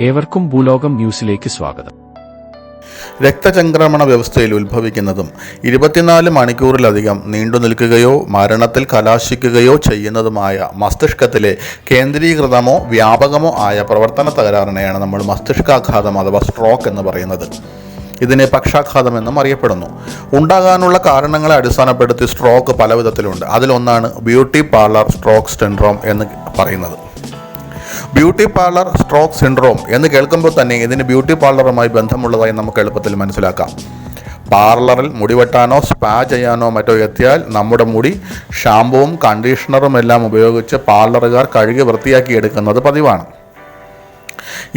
ഏവർക്കും ഭൂലോകം ന്യൂസിലേക്ക് സ്വാഗതം. രക്തചംക്രമണ വ്യവസ്ഥയിൽ ഉത്ഭവിക്കുന്നതും ഇരുപത്തിനാല് മണിക്കൂറിലധികം നീണ്ടു നിൽക്കുകയോ മരണത്തിൽ കലാശിക്കുകയോ ചെയ്യുന്നതുമായ മസ്തിഷ്കത്തിലെ കേന്ദ്രീകൃതമോ വ്യാപകമോ ആയ പ്രവർത്തന തകരാറിനെയാണ് നമ്മൾ മസ്തിഷ്കാഘാതം അഥവാ സ്ട്രോക്ക് എന്ന് പറയുന്നത്. ഇതിനെ പക്ഷാഘാതം എന്നും അറിയപ്പെടുന്നു. ഉണ്ടാകാനുള്ള കാരണങ്ങളെ അടിസ്ഥാനപ്പെടുത്തി സ്ട്രോക്ക് പല വിധത്തിലുണ്ട് അതിലൊന്നാണ് ബ്യൂട്ടി പാർലർ സ്ട്രോക്ക് സിൻഡ്രോം എന്ന് പറയുന്നത്. ബ്യൂട്ടി പാർലർ സ്ട്രോക്ക് സിൻഡ്രോം എന്ന് കേൾക്കുമ്പോൾ തന്നെ ഇതിന് ബ്യൂട്ടി പാർലറുമായി ബന്ധമുള്ളതായി നമുക്ക് എളുപ്പത്തിൽ മനസ്സിലാക്കാം. പാർലറിൽ മുടി വെട്ടാനോ സ്പാ ചെയ്യാനോ മറ്റോ എത്തിയാൽ നമ്മുടെ മുടി ഷാമ്പുവും കണ്ടീഷണറും എല്ലാം ഉപയോഗിച്ച് പാർലറുകാർ കഴുകി വൃത്തിയാക്കി എടുക്കുന്നത് പതിവാണ്.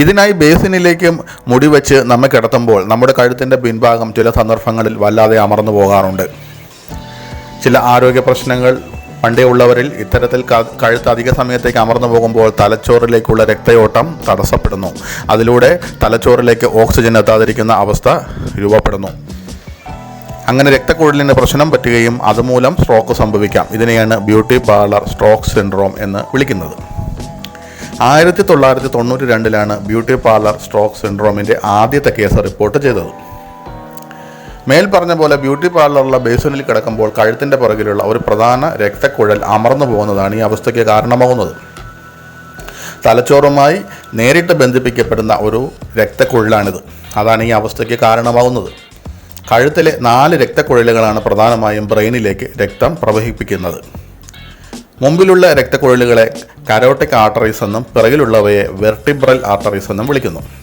ഇതിനായി ബേസിനിലേക്കും മുടി വെച്ച് നമ്മെ കിടത്തുമ്പോൾ നമ്മുടെ കഴുത്തിന്റെ പിൻഭാഗം ചില സന്ദർഭങ്ങളിൽ വല്ലാതെ അമർന്നു പോകാറുണ്ട്. ചില ആരോഗ്യ പ്രശ്നങ്ങൾ പണ്ടേ ഉള്ളവരിൽ ഇത്തരത്തിൽ കഴുത്ത് അധിക സമയത്തേക്ക് അമർന്നു പോകുമ്പോൾ തലച്ചോറിലേക്കുള്ള രക്തയോട്ടം തടസ്സപ്പെടുന്നു. അതിലൂടെ തലച്ചോറിലേക്ക് ഓക്സിജൻ എത്താതിരിക്കുന്ന അവസ്ഥ രൂപപ്പെടുന്നു. അങ്ങനെ രക്തക്കുഴലിന് പ്രശ്നം പറ്റുകയും അതുമൂലം സ്ട്രോക്ക് സംഭവിക്കാം. ഇതിനെയാണ് ബ്യൂട്ടി പാർലർ സ്ട്രോക്ക് സിൻഡ്രോം എന്ന് വിളിക്കുന്നത്. ആയിരത്തി തൊള്ളായിരത്തി തൊണ്ണൂറ്റി രണ്ടിലാണ് ബ്യൂട്ടി പാർലർ സ്ട്രോക്ക് സിൻഡ്രോമിന്റെ ആദ്യത്തെ കേസ് റിപ്പോർട്ട് ചെയ്തത്. മേൽ പറഞ്ഞ പോലെ ബ്യൂട്ടി പാർലറുള്ള ബേസിനിൽ കിടക്കുമ്പോൾ കഴുത്തിന്റെ പുറകിലുള്ള ഒരു പ്രധാന രക്തക്കുഴൽ അമർന്നു പോകുന്നതാണ് ഈ അവസ്ഥയ്ക്ക് കാരണമാകുന്നത്. തലച്ചോറുമായി നേരിട്ട് ബന്ധിപ്പിക്കപ്പെടുന്ന ഒരു രക്തക്കുഴലാണിത്. അതാണ് ഈ അവസ്ഥയ്ക്ക് കാരണമാകുന്നത്. കഴുത്തിലെ നാല് രക്തക്കുഴലുകളാണ് പ്രധാനമായും ബ്രെയിനിലേക്ക് രക്തം പ്രവഹിപ്പിക്കുന്നത്. മുമ്പിലുള്ള രക്തക്കുഴലുകളെ കരോട്ടിക് ആർട്ടറീസ് എന്നും പിറകിലുള്ളവയെ വെർട്ടിബ്രൽ ആർട്ടറീസ് എന്നും വിളിക്കുന്നു.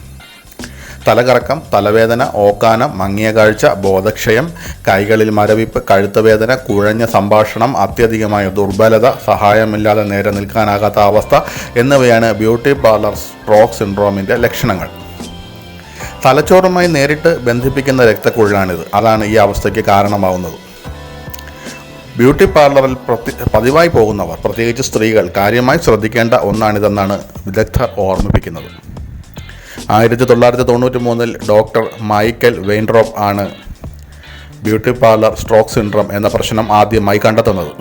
തലകറക്കം തലവേദന ഓക്കാനം മങ്ങിയ കാഴ്ച ബോധക്ഷയം കൈകളിൽ മരവിപ്പ് കഴുത്ത വേദന കുഴഞ്ഞ സംഭാഷണം അത്യധികമായ ദുർബലത സഹായമില്ലാതെ നേരെ നിൽക്കാനാകാത്ത അവസ്ഥ എന്നിവയാണ് ബ്യൂട്ടി പാർലർ സ്ട്രോക്ക് സിൻഡ്രോമിന്റെ ലക്ഷണങ്ങൾ. തലച്ചോറുമായി നേരിട്ട് ബന്ധിപ്പിക്കുന്ന രക്തക്കുഴലാണിത്. അതാണ് ഈ അവസ്ഥയ്ക്ക് കാരണമാവുന്നത്. ബ്യൂട്ടി പാർലറിൽ പ്രതി പതിവായി പോകുന്നവർ പ്രത്യേകിച്ച് സ്ത്രീകൾ കാര്യമായി ശ്രദ്ധിക്കേണ്ട ഒന്നാണിതെന്നാണ് വിദഗ്ധർ ഓർമ്മിപ്പിക്കുന്നത്. ആയിരത്തി തൊള്ളായിരത്തി തൊണ്ണൂറ്റി മൂന്നിൽ ഡോക്ടർ മൈക്കൽ വെയിൻഡ്രോപ്പ് ആണ് ബ്യൂട്ടി പാർലർ സ്ട്രോക്ക് സിൻഡ്രം എന്ന പ്രശ്നം ആദ്യമായി കണ്ടെത്തുന്നത്.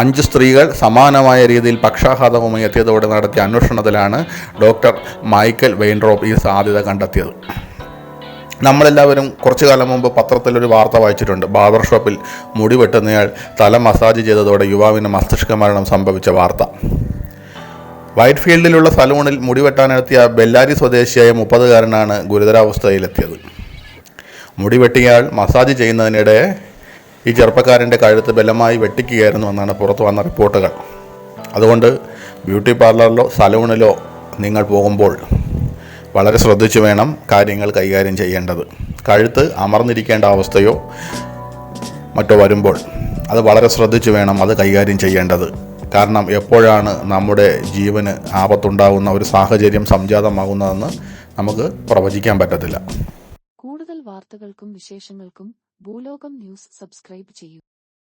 അഞ്ച് സ്ത്രീകൾ സമാനമായ രീതിയിൽ പക്ഷാഘാതവുമായി എത്തിയതോടെ നടത്തിയ അന്വേഷണത്തിലാണ് ഡോക്ടർ മൈക്കൽ വെയിൻഡ്രോപ്പ് ഈ സാധ്യത കണ്ടെത്തിയത്. നമ്മളെല്ലാവരും കുറച്ചു കാലം മുമ്പ് പത്രത്തിലൊരു വാർത്ത വായിച്ചിട്ടുണ്ട്. ബാർബർ ഷോപ്പിൽ മുടി വെട്ടുന്നയാൾ തല മസാജ് ചെയ്തതോടെ യുവാവിന് മസ്തിഷ്ക മരണം സംഭവിച്ച വാർത്ത. വൈറ്റ് ഫീൽഡിലുള്ള സലൂണിൽ മുടിവെട്ടാനെത്തിയ ബെല്ലാരി സ്വദേശിയായ മുപ്പതുകാരനാണ് ഗുരുതരാവസ്ഥയിലെത്തിയത്. മുടി വെട്ടിയാൽ മസാജ് ചെയ്യുന്നതിനിടെ ഈ ചെറുപ്പക്കാരന്റെ കഴുത്ത് ബലമായി വെട്ടിക്കുകയായിരുന്നു എന്നാണ് പുറത്തു വന്ന റിപ്പോർട്ടുകൾ. അതുകൊണ്ട് ബ്യൂട്ടി പാർലറിലോ സലൂണിലോ നിങ്ങൾ പോകുമ്പോൾ വളരെ ശ്രദ്ധിച്ചു വേണം കാര്യങ്ങൾ കൈകാര്യം ചെയ്യേണ്ടത്. കഴുത്ത് അമർന്നിരിക്കേണ്ട അവസ്ഥയോ മറ്റോ വരുമ്പോൾ അത് വളരെ ശ്രദ്ധിച്ചു വേണം അത് കൈകാര്യം ചെയ്യേണ്ടത്. കാരണം എപ്പോഴാണ് നമ്മുടെ ജീവന് ആപത്തുണ്ടാകുന്ന ഒരു സാഹചര്യം സംജാതമാകുന്നതെന്ന് നമുക്ക് പ്രവചിക്കാൻ പറ്റത്തില്ല. കൂടുതൽ വാർത്തകൾക്കും വിശേഷങ്ങൾക്കും ഭൂലോകം ന്യൂസ് സബ്സ്ക്രൈബ് ചെയ്യൂ.